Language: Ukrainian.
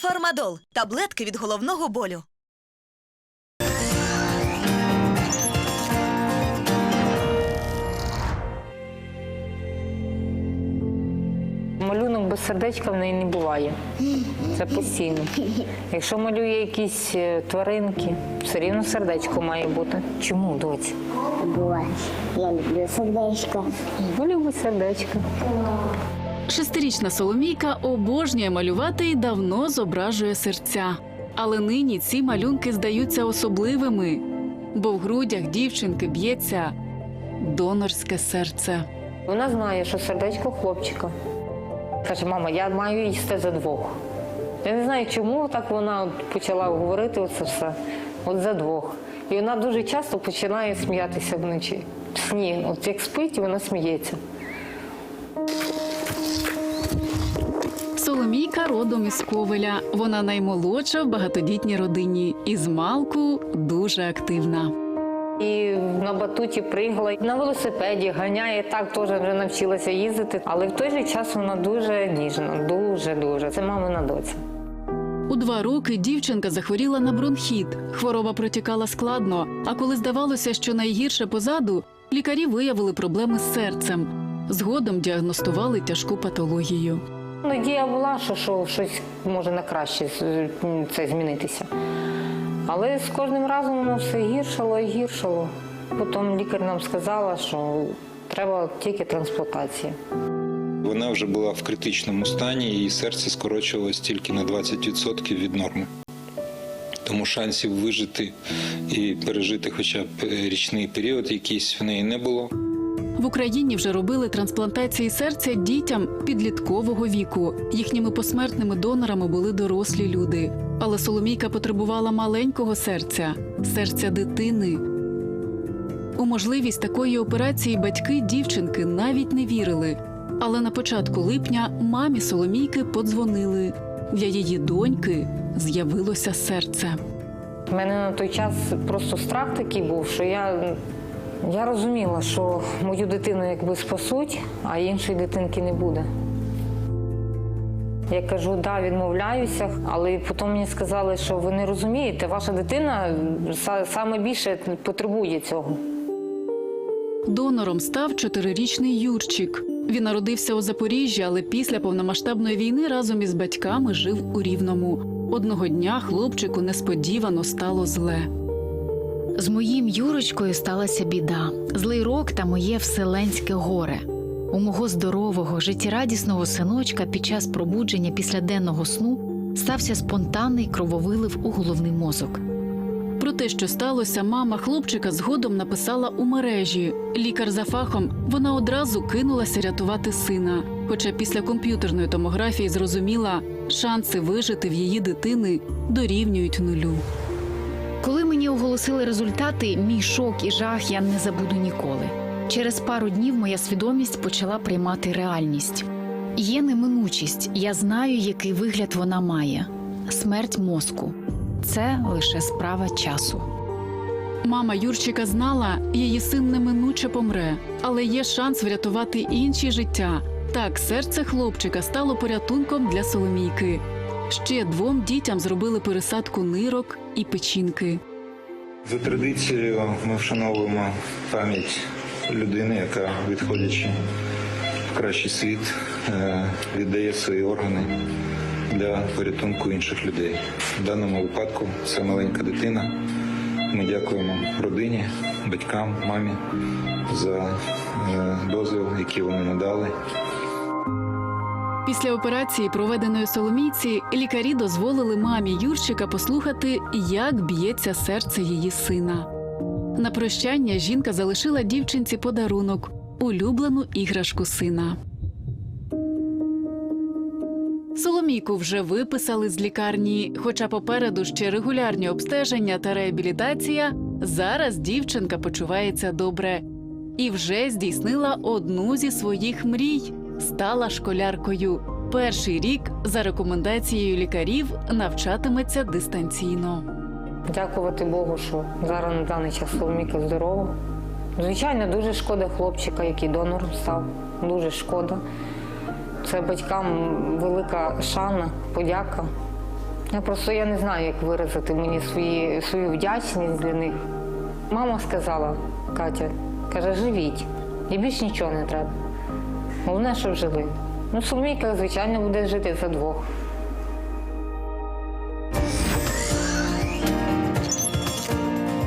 Фармадол таблетки від головного болю. Малюнок без сердечка в неї не буває. Це постійно. Якщо малює якісь е, тваринки, все рівно сердечко має бути. Чому, доць? Бувач. Я люблю сердечко. Бо любить сердечко. Шестирічна Соломійка обожнює малювати і давно зображує серця. Але нині ці малюнки здаються особливими, бо в грудях дівчинки б'ється донорське серце. Вона знає, що сердечко хлопчика. Каже, мама, я маю їсти за двох. Я не знаю, чому так вона почала говорити оце все. От за двох. І вона дуже часто починає сміятися вночі. В сні. От як спить, вона сміється. Соломійка родом із Ковеля. Вона наймолодша в багатодітній родині. І з малку дуже активна. І на батуті пригла, на велосипеді ганяє, так теж вже навчилася їздити. Але в той же час вона дуже ніжна, дуже дуже. Це мамина доця. У два роки дівчинка захворіла на бронхіт. Хвороба протікала складно. А коли здавалося, що найгірше позаду, лікарі виявили проблеми з серцем. Згодом діагностували тяжку патологію. Надія була, що, що щось може на краще це змінитися. Але з кожним разом воно все гіршало і гіршало. Потім лікар нам сказала, що треба тільки трансплантація. Вона вже була в критичному стані, її серце скорочувалось тільки на 20% від норми. Тому шансів вижити і пережити хоча б річний період якийсь в неї не було. В Україні вже робили трансплантації серця дітям підліткового віку. Їхніми посмертними донорами були дорослі люди. Але Соломійка потребувала маленького серця серця дитини. У можливість такої операції батьки дівчинки навіть не вірили. Але на початку липня мамі Соломійки подзвонили. Для її доньки з'явилося серце. У мене на той час просто страх такий був, що я, я розуміла, що мою дитину якби спасуть, а іншої дитинки не буде. Я кажу, да, відмовляюся, але потім мені сказали, що ви не розумієте, ваша дитина са- саме більше потребує цього. Донором став чотирирічний Юрчик. Він народився у Запоріжжі, але після повномасштабної війни разом із батьками жив у Рівному. Одного дня хлопчику несподівано стало зле. З моїм Юрочкою сталася біда, злий рок та моє вселенське горе. У мого здорового, життєрадісного синочка під час пробудження після денного сну стався спонтанний крововилив у головний мозок. Про те, що сталося, мама хлопчика згодом написала у мережі. Лікар за фахом вона одразу кинулася рятувати сина. Хоча після комп'ютерної томографії зрозуміла, шанси вижити в її дитини дорівнюють нулю. Коли мені оголосили результати, мій шок і жах я не забуду ніколи. Через пару днів моя свідомість почала приймати реальність. Є неминучість, я знаю, який вигляд вона має смерть мозку. Це лише справа часу. Мама Юрчика знала, її син неминуче помре, але є шанс врятувати інші життя. Так, серце хлопчика стало порятунком для Соломійки. Ще двом дітям зробили пересадку нирок і печінки. За традицією ми вшановуємо пам'ять людини, яка, відходячи в кращий світ, е, віддає свої органи для порятунку інших людей. В даному випадку це маленька дитина. Ми дякуємо родині, батькам, мамі за е, дозвіл, який вони надали. Після операції, проведеної Соломійці, лікарі дозволили мамі Юрчика послухати, як б'ється серце її сина. На прощання жінка залишила дівчинці подарунок улюблену іграшку сина. Соломійку вже виписали з лікарні, хоча попереду ще регулярні обстеження та реабілітація. Зараз дівчинка почувається добре і вже здійснила одну зі своїх мрій стала школяркою. Перший рік за рекомендацією лікарів навчатиметься дистанційно. Дякувати Богу, що зараз на даний час Соломіка здорова. Звичайно, дуже шкода хлопчика, який донором став. Дуже шкода. Це батькам велика шана, подяка. Я просто я не знаю, як виразити мені свої, свою вдячність для них. Мама сказала, Катя, каже, живіть, і більше нічого не треба. Головне, що жили. Ну, Соломійка, звичайно, буде жити за двох.